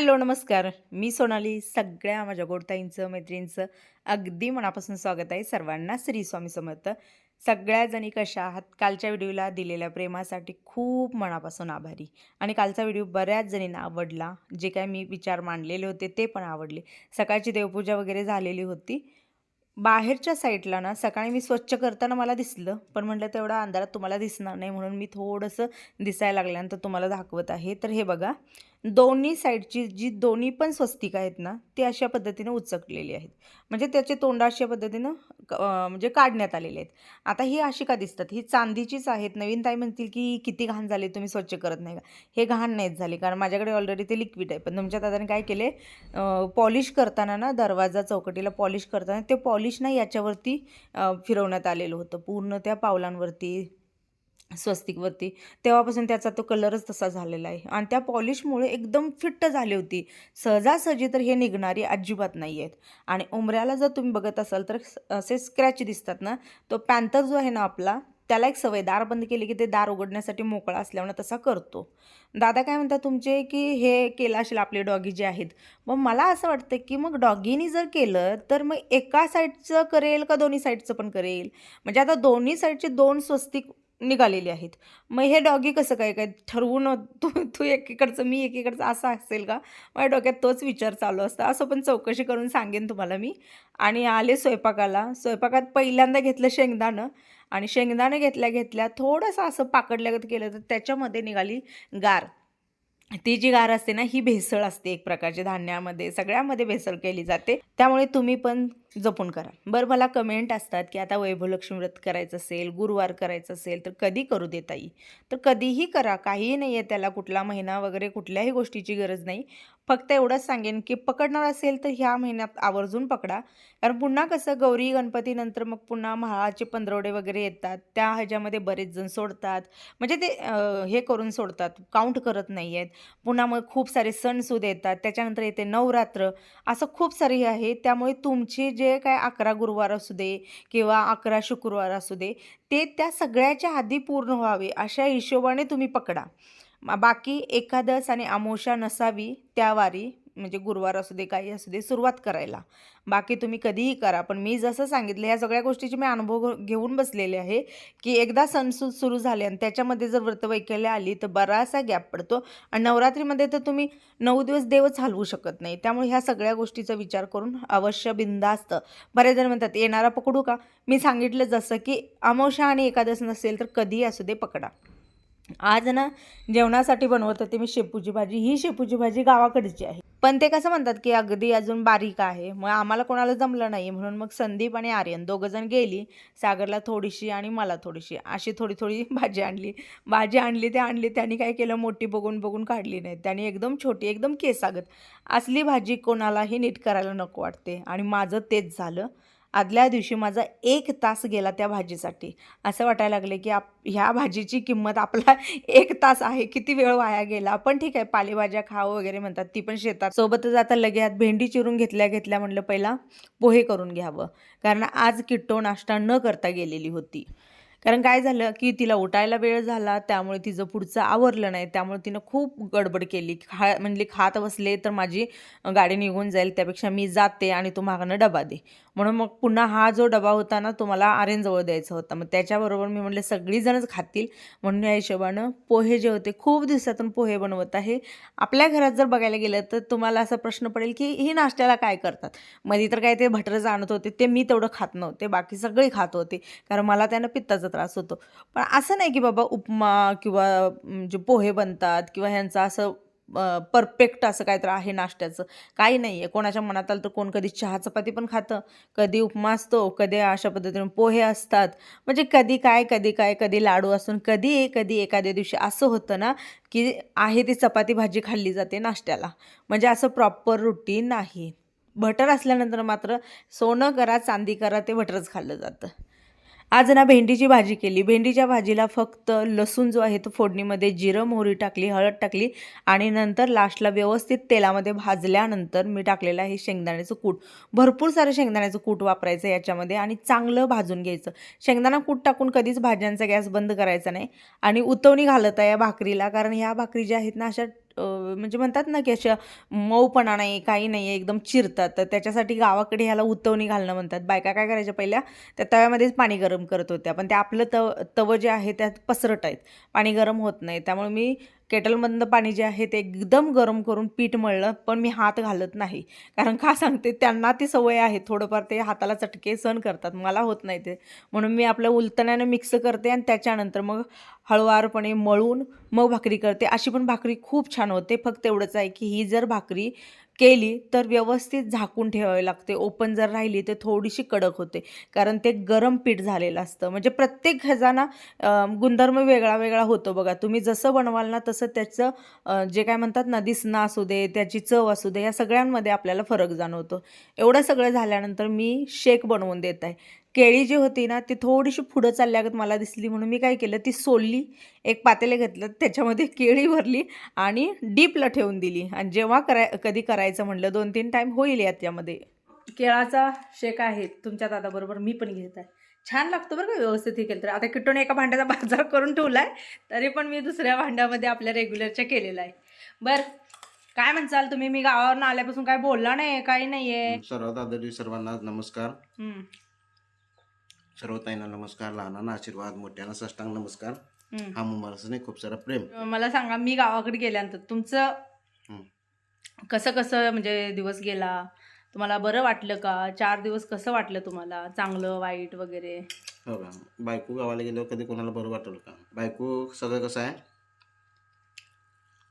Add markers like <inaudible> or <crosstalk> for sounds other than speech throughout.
Hello नमस्कार. मी सोनाली सगळ्या माझ्या गोडताईंचं मैत्रिणींचं अगदी मनापासून स्वागत आहे सर्वांना श्री स्वामी समर्थ. सगळ्या जणी कशा आहात? कालच्या व्हिडिओला दिलेल्या प्रेमासाठी खूप मनापासून आभारी. आणि कालचा व्हिडिओ बऱ्याच जणींना आवडला. जे काय मी विचार मांडलेले होते ते पण आवडले. सकाळची देवपूजा वगैरे झालेली होती. बाहेरच्या साईडला ना सकाळी मी स्वच्छ करताना मला दिसलं. पण म्हटलं तेवढा अंधारात तुम्हाला दिसणार नाही म्हणून मी थोडंसं दिसायला लागल्यानंतर तुम्हाला दाखवत आहे. तर हे बघा दोन्ही साईडची जी दोन्ही पण स्वस्तिक आहेत ना ती अशा पद्धतीनं उचकलेली आहेत. म्हणजे त्याचे तोंड अशा पद्धतीनं क- म्हणजे काढण्यात आलेले आहेत. आता ही अशी का दिसतात? ही चांदीचीच आहेत. नवीन ताई म्हणतील की किती घाण झाले तुम्ही स्वच्छ करत नाही का? हे घाण नाहीच झाले. कारण माझ्याकडे ऑलरेडी ते लिक्विड आहे. पण तुमच्या दादाने काय केले? पॉलिश करताना ना दरवाजा चौकटीला पॉलिश करताना ते पॉलिश ना याच्यावरती फिरवण्यात आलेलं होतं. पूर्ण त्या पावलांवरती स्वस्तिकवरती. तेव्हापासून त्याचा तो कलरच तसा झालेला आहे. आणि त्या पॉलिशमुळे एकदम फिट्ट झाली होती. सहजासहजी तर हे निघणारी अजिबात नाही आहेत आणि उमऱ्याला जर तुम्ही बघत असाल तर असे स्क्रॅच दिसतात ना तो पॅन्थर जो आहे ना आपला त्याला एक सवय दार बंद केली की ते दार उघडण्यासाठी मोकळा असल्यामुळे तसा करतो. दादा काय म्हणतात तुमचे की हे केलं असेल आपले डॉगी जे आहेत? मग मला असं वाटतं की मग डॉगीनी जर केलं तर मग एका साईडचं करेल का दोन्ही साईडचं पण करेल? म्हणजे आता दोन्ही साईडचे दोन स्वस्तिक निघालेली आहेत. मग हे डॉगी कसं काय काय ठरवून तू तू एकीकडचं मी एकीकडचं असं असेल का? माझ्या डोक्यात तोच विचार चालू असता. असं पण चौकशी करून सांगेन तुम्हाला मी. आणि आले स्वयंपाकाला. स्वयंपाकात पहिल्यांदा घेतलं शेंगदाणं. आणि शेंगदाणं घेतल्या घेतल्या थोडंसं असं पाकडल्यागत केलं तर त्याच्यामध्ये निघाली गार. ती जी गार असते ना ही भेसळ असते एक प्रकारची. धान्यामध्ये सगळ्यामध्ये भेसळ केली जाते. त्यामुळे तुम्ही पण जपून करा. बरं मला कमेंट असतात की आता वैभवलक्ष्मी व्रत करायचं असेल गुरुवार करायचं असेल तर कधी करू देता येईल तर कधीही करा. काहीही नाही आहे त्याला कुठला महिना वगैरे कुठल्याही गोष्टीची गरज नाही. फक्त एवढंच सांगेन की पकडणार असेल तर ह्या महिन्यात आवर्जून पकडा. कारण पुन्हा कसं गौरी गणपतीनंतर मग पुन्हा महाळाचे पंधरवडे वगैरे येतात. त्या ह्याच्यामध्ये बरेच जण सोडतात. म्हणजे ते हे करून सोडतात. काउंट करत नाही आहेत पुन्हा मग खूप सारे सणसूद येतात. त्याच्यानंतर येते नवरात्र. असं खूप सारे हे आहे. त्यामुळे तुमचे जे काय अकरा गुरुवार असू दे किंवा अकरा शुक्रवार असू दे ते त्या सगळ्याच्या आधी पूर्ण व्हावे अशा हिशोबाने तुम्ही पकडा. बाकी एकादस आणि आमोशा नसावी त्या वारी म्हणजे गुरुवार असू दे काही असू दे सुरुवात करायला. बाकी तुम्ही कधीही करा पण मी जसं सांगितलं ह्या सगळ्या गोष्टीची मी अनुभव घेऊन बसलेले आहे की एकदा सण सु सुरू झाले आणि त्याच्यामध्ये जर व्रतवैकल्य आली तर बराचसा गॅप पडतो आणि नवरात्रीमध्ये तर तुम्ही नऊ दिवस देवच हलवू शकत नाही. त्यामुळे ह्या सगळ्या गोष्टीचा विचार करून अवश्य बिंदास्त बरेच जण म्हणतात येणारा पकडू का? मी सांगितलं जसं की अमावश्या आणि एकादस नसेल तर कधीही असू दे पकडा. आज ना जेवणासाठी बनवत होते मी शेपूची भाजी. ही शेपूची भाजी गावाकडची आहे. पण ते कसं म्हणतात की अगदी अजून बारीक आहे. मग आम्हाला कोणाला जमलं नाही. म्हणून मग संदीप आणि आर्यन दोघंजण गेली. सागरला थोडीशी आणि मला थोडीशी. अशी थोडी थोडी भाजी आणली. भाजी आणली ते आणली. त्यांनी काय केलं? मोठी बघून बघून काढली नाही. त्यांनी एकदम छोटी एकदम केसागत असली भाजी कोणालाही नीट करायला नको वाटते. आणि माझं तेच झालं. आदल्या दिवशी माझा एक तास गेला त्या भाजीसाठी. असं वाटायला लागले की आप ह्या भाजीची किंमत आपला <laughs> एक तास आहे किती वेळ वाया गेला. पण ठीक आहे पालेभाज्या खाऊ वगैरे म्हणतात ती पण शेतात. सोबतच आता लगेच भेंडी चिरून घेतल्या घेतल्या म्हटलं पहिला पोहे करून घ्यावं. कारण आज किट्टो नाश्ता न करता गेलेली होती. कारण काय झालं की तिला उठायला वेळ झाला त्यामुळे तिचं पुढचं आवरलं नाही. त्यामुळे तिनं खूप गडबड केली. खा म्हणजे खात बसले तर माझी गाडी निघून जाईल त्यापेक्षा मी जाते आणि तू मागणं डबा दे. म्हणून मग पुन्हा हा जो डबा होता ना तो मला आरेंजवळ द्यायचा होता. मग त्याच्याबरोबर मी म्हटलं सगळीजणच खातील. म्हणून या हिशोबानं पोहे जे होते खूप दिवसातून पोहे बनवत आहे. आपल्या घरात जर बघायला गेलं तर तुम्हाला असा प्रश्न पडेल की ही नाश्त्याला काय करतात? मध्ये तर काय ते भटरं आणत होते ते मी तेवढं खात नव्हते बाकी सगळे खात होते. कारण मला त्यानं पित्ताचा त्रास होतो. पण असं नाही की बाबा उपमा किंवा म्हणजे पोहे बनतात किंवा ह्यांचं असं परफेक्ट असं काय तर आहे नाश्त्याचं. काही नाही आहे कोणाच्या मनात आलं तर कोण कधी चहा चपाती पण खातं. कधी उपमा असतो कधी अशा पद्धतीने पोहे असतात. म्हणजे कधी काय कधी काय कधी लाडू असून कधी कधी एखाद्या दिवशी असं होतं ना की आहे ती चपाती भाजी खाल्ली जाते नाश्त्याला. म्हणजे असं प्रॉपर रुटीन नाही. भटर असल्यानंतर मात्र सोनं करा चांदी करा ते भटरच खाल्लं जातं. आज ना भेंडीची भाजी केली. भेंडीच्या भाजीला फक्त लसूण जो आहे तो फोडणीमध्ये जिरं मोहरी टाकली हळद टाकली आणि नंतर लास्टला व्यवस्थित तेलामध्ये भाजल्यानंतर मी टाकलेलं आहे शेंगदाण्याचं कूट. भरपूर सारं शेंगदाण्याचं कूट वापरायचं याच्यामध्ये आणि चांगलं भाजून घ्यायचं. शेंगदाणा कूट टाकून कधीच भाज्यांचा गॅस बंद करायचा नाही आणि उतवणी घालत आहे या भाकरीला. कारण ह्या भाकरी ज्या आहेत ना अशा म्हणजे म्हणतात ना की अशा मऊपणा नाही काही नाही आहे एकदम चिरतात. तर त्याच्यासाठी गावाकडे ह्याला उतवणी घालणं म्हणतात. बायका काय करायच्या पहिल्या त्या तव्यामध्येच पाणी गरम करत होत्या. पण ते आपलं तव तवं जे आहे त्यात पसरट आहेत. पाणी गरम होत नाही. त्यामुळे मी केटलमधनं पाणी जे आहे ते एकदम गरम करून पीठ मळलं पण मी हात घालत नाही. कारण का सांगते त्यांना ती सवय आहे. थोडंफार ते हाताला चटके सहन करतात. मला होत नाही ते. म्हणून मी आपल्या उलतण्यानं मिक्स करते आणि त्याच्यानंतर मग हळुवारपणे मळून मग भाकरी करते. अशी पण भाकरी खूप छान होते. फक्त एवढंच आहे की ही जर भाकरी केली तर व्यवस्थित झाकून ठेवावी लागते. ओपन जर राहिली तर थोडीशी कडक होते. कारण ते गरम पीठ झालेलं असतं. म्हणजे प्रत्येक ह्याचा गुणधर्म वेगळा वेगळा होतो बघा. तुम्ही जसं बनवाल ना तसं त्याचं जे काय म्हणतात ना दिसणं असू दे त्याची चव असू दे या सगळ्यांमध्ये आपल्याला फरक जाणवतो. एवढं सगळं झाल्यानंतर मी शेक बनवून देत आहे. केळी जी होती ना ती थोडीशी पुढं चालल्यागत मला दिसली म्हणून मी काय केलं ती सोलली. एक पातेले घेतलं त्याच्यामध्ये केळी भरली आणि डीपला ठेवून दिली. आणि जेव्हा कराय कधी करायचं म्हटलं दोन तीन टाईम होईल याच्यामध्ये. केळाचा शेक आहे तुमच्या दादाबरोबर मी पण घेत आहे. छान लागतो बरं का व्यवस्थित हे केलं तर. आता किट्टूने एका भांड्याचा बाजार करून ठेवला आहे तरी पण मी दुसऱ्या भांड्यामध्ये आपल्या रेग्युलरच्या केलेला आहे. बरं काय म्हणसाल तुम्ही? मी गावावरून आल्यापासून काय बोलला नाही काही नाही आहे सर्वात आदरणीय सर्वांना नमस्कार. हम्म, सर्व ताईंना नमस्कार लहानांना आशीर्वाद मोठ्यांना साष्टांग नमस्कार. हम्म. हा मुंबारसने खूप सारा प्रेम. मला सांगा मी गावाकडे गेल्यानंतर तुमचं हं. कसं कसं म्हणजे दिवस गेला? तुम्हाला बरं वाटलं का? चार दिवस कसं वाटलं तुम्हाला? चांगलं वाईट वगैरे? हो का? बायको गावाला गेल्यावर कधी कोणाला बरं वाटेल का? बायको सगळं कसं आहे?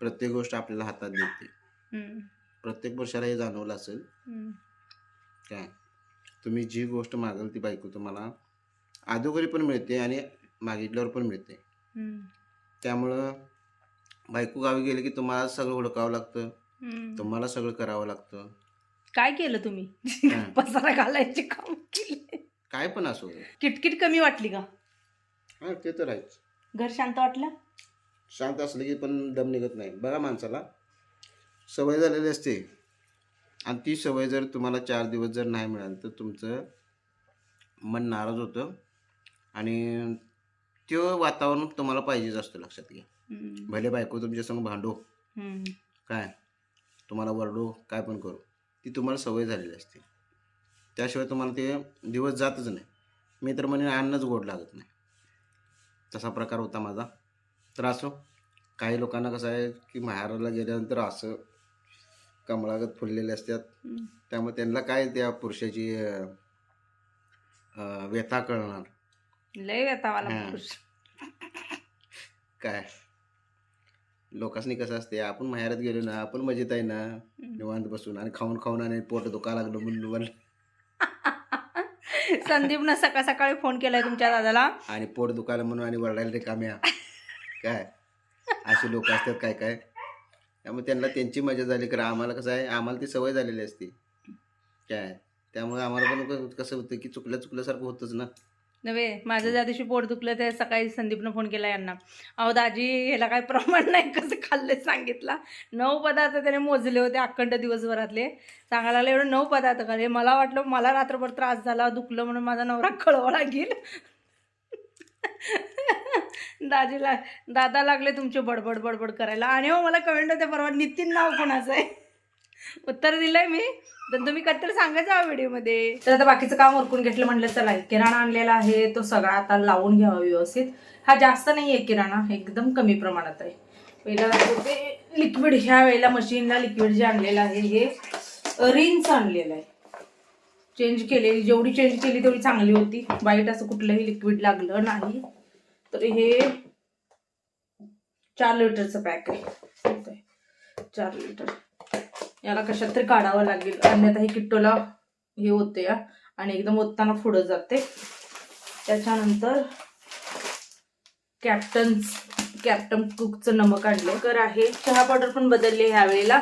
प्रत्येक गोष्ट आपल्याला हातात देते हं, प्रत्येक वर्षाला हे जाणवलं असेल. हं, काय? तुम्ही जी गोष्ट मागाल ती बायको तुम्हाला अगोदरी पण मिळते आणि मागितल्यावर पण मिळते. हं, त्यामुळं बायको गावी गेली की तुम्हाला सगळं हुडकावं लागतं. हं. तुम्हाला सगळं करावं लागतं. काय केलं तुम्ही. <laughs> पसारा घालायचे काम केले काय पण असो. किटकिट कमी वाटली का? हा ते तर आहेच. घर शांत वाटलं? शांत असलं की पण दम निघत नाही. बघा माणसाला. सवय झालेली असते. आणि ती सवय जर तुम्हाला चार दिवस जर नाही मिळाली तर तुमचं मन नाराज होतं. आणि ते वातावरण तुम्हाला पाहिजेच असतं लक्षात घ्या. हं, भले बायको तुमच्या संग भांडो. हं. काय? तुम्हाला वरडो काय पण करू. ती तुम्हाला सवय झालेली असते. त्याशिवाय तुम्हाला ते दिवस जातच नाही. मी तर म्हणे अन्नच गोड लागत नाही. तसा प्रकार होता माझा. तर असो काही लोकांना कसं आहे की माहेराला गेल्यानंतर असं कमळागत फुललेले असतात. हं. त्यामुळे त्यांना काय त्या पुरुषाची व्यथा कळणार. लय व्यथावाला हं. पुरुष काय? लोकांनी कसं असते आपण माहेरात गेलो ना आपण मजेत आहे ना निवांत बसून आणि खाऊन खाऊन आणि पोट दुखा लागलं म्हणून म्हणलं <laughs> संदीपनं सकाळ सकाळी फोन केलाय तुमच्या दादाला. आणि पोट दुखायला म्हणून आणि वरडायला रिकाम्या काय? असे लोक असतात काय काय? त्यामुळे त्यांना त्यांची मजा झाली कारण आम्हाला कसं आहे आम्हाला ती सवय झालेली असते. काय? त्यामुळे आम्हाला पण कसं होतं की चुकल्या चुकल्यासारखं होतंच ना. नव्हे माझं ज्या दिवशी पोट दुखलं ते सकाळी संदीपनं फोन केला यांना. अहो दाजी ह्याला काय प्रमाण नाही कसं खाल्ले सांगितला. नऊ पदार्थ त्याने मोजले होते अखंड दिवसभरातले. सांगायला लागले एवढे नऊ पदार्थ खाल्ले मला वाटलं मला रात्रभर त्रास झाला दुखलं म्हणून माझा नवरा कळवा लागेल दाजीला दादा लागले तुमचे बडबड बडबड करायला. आणि हो मला कमेंट होते परवा नितीन नाव कोणाचं आहे? उत्तर दिलंय मी. तर तुम्ही कत्तर सांगायचं हा व्हिडिओमध्ये. तर आता बाकीचं काम उरकून घेतलं म्हटलं चला किराणा आणलेला आहे. तो सगळा आता लावून घ्यावा व्यवस्थित. हा जास्त नाही आहे किराणा एकदम कमी प्रमाणात आहे. पहिला ते लिक्विड ह्या वेळेला मशीनला लिक्विड जे आणलेलं आहे हे रिन्स आणलेलं आहे. चेंज केलेली जेवढी चेंज केली तेवढी चांगली होती. वाईट असं कुठलंही लिक्विड लागलं नाही. तर हे चार लिटरचं पॅक आहे. चार लिटर याला कशात तरी काढावं लागेल. अन्यथा हे किट्टोला हे होते या आणि एकदम ओतताना पुढं जाते. त्याच्यानंतर कॅप्टन्स कॅप्टन कुकचं नमक आणलं कर आहे. चहा पावडर पण बदलली ह्या वेळेला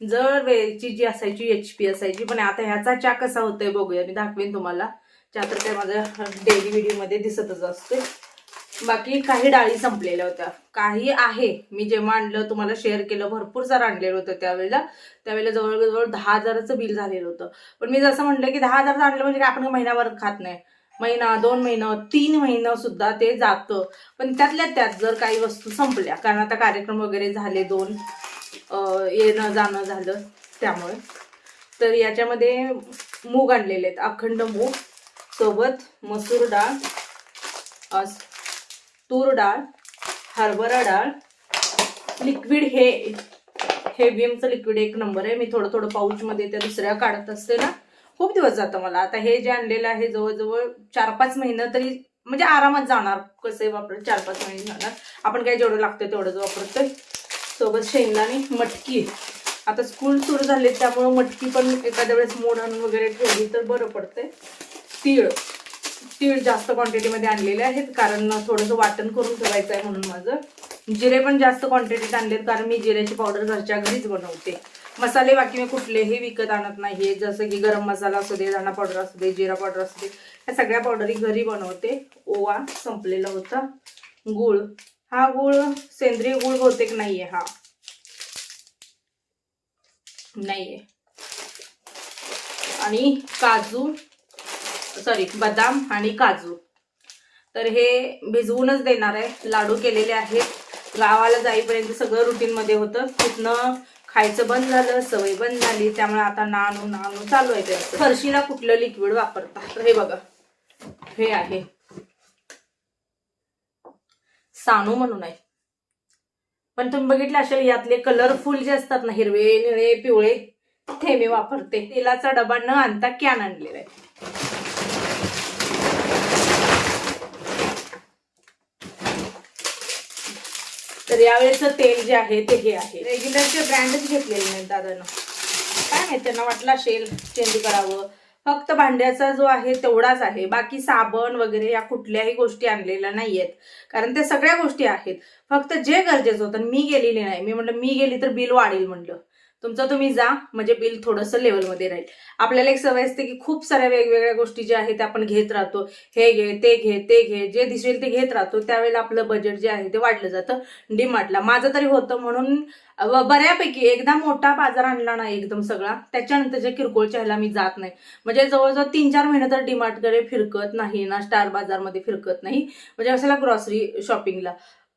जर वेळची जी असायची एच पी असायची पण आता ह्याचा चहा कसा होतोय बघूया. मी दाखवेन तुम्हाला. चहा तर काय माझ्या डेली व्हिडिओमध्ये दिसतच असते बाकी काही डाळी संपलेल्या होत्या. काही आहे. मी जेव्हा आणलं तुम्हाला शेअर केलं भरपूर सारं आणलेलं होतं त्यावेळेला. त्यावेळेला जवळजवळ दहा हजाराचं बिल झालेलं होतं. पण मी जसं म्हटलं की दहा हजारचं आणलं म्हणजे आपण महिनाभर खात नाही. महिना दोन महिनं तीन महिनं सुद्धा ते जातं. पण त्यातल्या त्यात जर काही वस्तू संपल्या कारण आता कार्यक्रम वगैरे झाले दोन येणं जाणं झालं त्यामुळे. तर याच्यामध्ये मूग आणलेले आहेत. अखंड मूग सोबत मसूर डाळ तूर डाळ हरभरा डाळ लिक्विड हे हे विमचं लिक्विड एक नंबर आहे. मी थोडं थोडं पाऊचमध्ये त्या दुसऱ्या काढत असते ना. खूप दिवस जातं मला. आता हे जे आणलेलं आहे जवळजवळ चार पाच महिनं तरी म्हणजे आरामात जाणार. कसे वापर चार पाच महिने जाणार आपण काय जेवढं लागतं तेवढंच वापरतोय. सोबत शेंगदाणे मटकी. आता स्कूल सुरू झाले त्यामुळं मटकी पण एखाद्या वेळेस मोड आणून वगैरे ठेवली तर बरं पडतंय. तीळ. तीळ जास्त क्वांटिटीमध्ये आणलेले आहेत कारण थोडंसं वाटण करून ठेवायचं आहे म्हणून माझं. जिरे पण जास्त क्वांटिटीत आणलेत कारण मी जिऱ्याची पावडर घरच्या घरीच बनवते. मसाले बाकी मी कुठलेही विकत आणत नाही जसं की गरम मसाला असू दे दाणा पावडर असू दे जिरा पावडर असू दे या सगळ्या पावडरी घरी बनवते. ओवा संपलेला होता. गुळ. हा गुळ सेंद्रिय गुळ बहुतेक नाहीये हा. नाहीये. आणि काजू. सॉरी बदाम आणि काजू. तर हे भिजवूनच देणार आहे. लाडू केलेले आहेत. गावाला जाईपर्यंत सगळं रुटीनमध्ये होतं. तिथनं खायचं बंद झालं सवय बंद झाली. त्यामुळे आता नानू नानू चालू आहे त्याचं. फरशीला कुठलं लिक्विड वापरता? तर हे बघा. हे आहे. सानू म्हणून आहे. पण तुम्ही बघितलं असेल यातले कलरफुल जे असतात ना हिरवे निळे पिवळे ते मी वापरते. तेलाचा डबा न आणता कॅन आणलेला आहे. तर यावेळेचं तेल जे आहे ते हे आहे. रेग्युलरचे ब्रँडच घेतलेले नाहीत दादानं. काय नाही त्यांना वाटलं असेल चेंज करावं. फक्त भांड्याचा जो आहे तेवढाच आहे. बाकी साबण वगैरे या कुठल्याही गोष्टी आणलेल्या नाहीयेत. कारण त्या सगळ्या गोष्टी आहेत. फक्त जे गरजेचं होतं मी गेलेली नाही. मी म्हटलं मी गेली तर बिल वाढेल म्हटलं. तुमचं तुम्ही जा म्हणजे बिल थोडंसं लेवलमध्ये राहील. आपल्याला एक सवय असते की खूप साऱ्या वेगवेगळ्या गोष्टी ज्या आहेत त्या आपण घेत राहतो. हे घे ते घे ते घे जे दिसेल ते घेत राहतो. त्यावेळेला आपलं बजेट जे आहे ते वाढलं जातं डीमार्टला माझं तरी होतं म्हणून बऱ्यापैकी एकदा मोठा बाजार आणला ना एकदम सगळा. त्याच्यानंतरच्या किरकोळच्या ह्याला मी जात नाही. म्हणजे जवळजवळ तीन चार महिने तर डीमार्टकडे फिरकत नाही ना स्टार बाजारमध्ये फिरकत नाही. म्हणजे कशाला ग्रॉसरी शॉपिंगला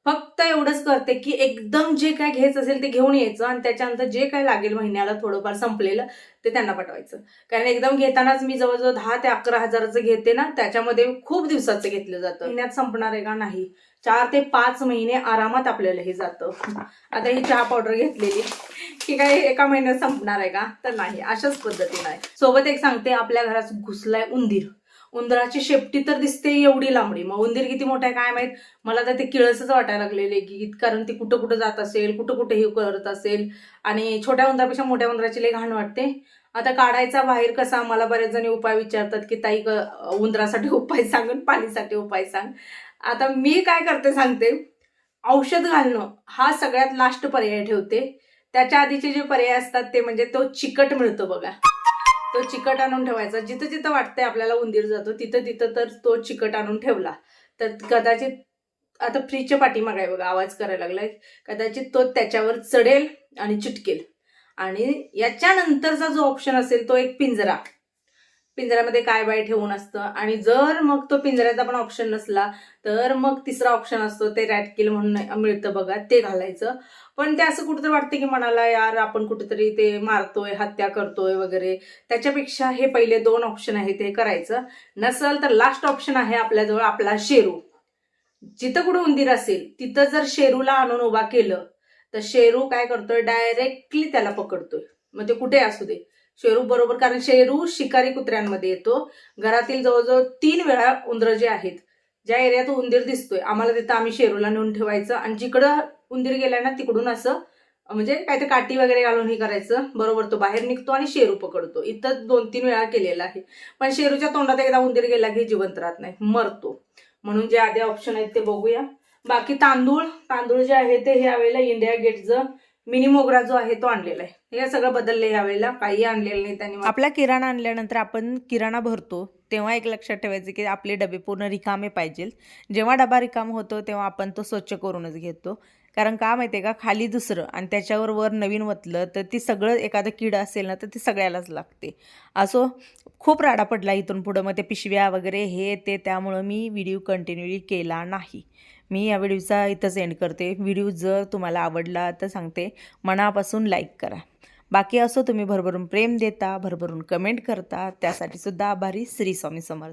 फक्त एवढंच करते की एकदम जे काय घ्यायचं असेल ते घेऊन यायचं आणि त्याच्यानंतर जे काय लागेल महिन्याला थोडंफार संपलेलं ते त्यांना पाठवायचं. कारण एकदम घेतानाच मी जवळजवळ दहा ते अकरा हजाराचं घेते ना त्याच्यामध्ये खूप दिवसाचं घेतलं जातं. महिन्यात संपणार आहे का नाही? चार ते पाच महिने आरामात आपल्याला हे जातं. आता ही चहा पावडर घेतलेली की काय एका महिन्यात संपणार आहे का? तर नाही अशाच पद्धतीनं आहे. सोबत एक सांगते आपल्या घरात घुसलाय उंदीर. उंदराची शेपटी तर दिसते एवढी लांबडी. मग उंदीर किती मोठा आहे काय माहीत? मला तर ते किळसच वाटायला लागलेले की कारण ती कुठं कुठं जात असेल कुठं कुठं हे करत असेल. आणि छोट्या उंदरापेक्षा मोठ्या उंदराची लई घाण वाटते. आता काढायचा बाहेर कसा? मला बरेच जणी उपाय विचारतात की ताई क- उंदरासाठी उपाय सांग पाणीसाठी उपाय सांग. आता मी काय करते सांगते? औषध घालणं हा सगळ्यात लास्ट पर्याय ठेवते. त्याच्या आधीचे जे पर्याय असतात ते म्हणजे तो चिकट मिळतो बघा. तो चिकट आणून ठेवायचा. जिथं जिथं वाटतंय आपल्याला उंदीर जातो तिथं तिथं तर तो चिकट आणून ठेवला. तर कदाचित आता फ्रीजच्या पाठीमागे आहे बघा आवाज करायला लागलाय. कदाचित तो त्याच्यावर चढेल आणि चिटकेल. आणि याच्यानंतरचा जो ऑप्शन असेल तो एक पिंजरा. पिंजऱ्यामध्ये काय बाय ठेवून असतं? आणि जर मग तो पिंजऱ्याचा पण ऑप्शन नसला तर मग तिसरा ऑप्शन असतो ते रॅटकिल म्हणून मिळतं बघा ते घालायचं. पण ते असं कुठेतरी वाटतं की मनाला यार आपण कुठेतरी ते मारतोय हत्या करतोय वगैरे. त्याच्यापेक्षा हे पहिले दोन ऑप्शन आहे ते करायचं. नसल तर लास्ट ऑप्शन आहे आपल्याजवळ आपला शेरू. जिथं कुठं उंदीर असेल तिथं जर शेरूला आणून उभा केलं तर शेरू काय करतोय? डायरेक्टली त्याला पकडतोय. मग ते कुठे असू दे. शेरू बरोबर कारण शेरू शिकारी कुत्र्यांमध्ये येतो. घरातील जवळजवळ तीन वेळा उंदरं जे आहेत. ज्या एरियात उंदीर दिसतोय आम्हाला तिथं आम्ही शेरूला नेऊन ठेवायचं आणि जिकडं उंदीर गेलाय ना तिकडून असं म्हणजे काय ते काठी वगैरे घालून हे करायचं. बरोबर तो बाहेर निघतो आणि शेरू पकडतो. इथं दोन तीन वेळा केलेला आहे. पण शेरूच्या तोंडात एकदा उंदीर गेला की जिवंत राहत नाही मरतो. म्हणून जे आधी ऑप्शन आहेत ते बघूया. बाकी तांदूळ तांदूळ जे आहे ते ह्यावेळेला इंडिया गेटचं मिनी मोगरा जो आहे तो आणलेला आहे. हे सगळं बदललं यावेळेला. काही आणलेलं नाही त्यांनी आपला किराणा आणल्यानंतर आपण किराणा भरतो तेव्हा एक लक्षात ठेवायचं की आपले डबे पूर्ण रिकामे पाहिजेत जेव्हा डबा रिकाम होतो तेव्हा आपण तो स्वच्छ करूनच घेतो. कारण का माहिती आहे का? खाली दुसरं आणि त्याच्यावर वर नवीन वतलं तर ती सगळं एखादं कीड असेल ना तर ती सगळ्यालाच लागते. असो खूप राडा पडला इथून पुढं. मग ते पिशव्या वगैरे हे ते त्यामुळं मी व्हिडिओ कंटिन्यूली केला नाही. मी या व्हिडिओचा इथंच एंड करते. व्हिडिओ जर तुम्हाला आवडला तर सांगते मनापासून लाईक करा. बाकी असो तुम्ही भरभरून प्रेम देता भरभरून कमेंट करता त्यासाठी सुद्धा आभारी श्री स्वामी समर्थ.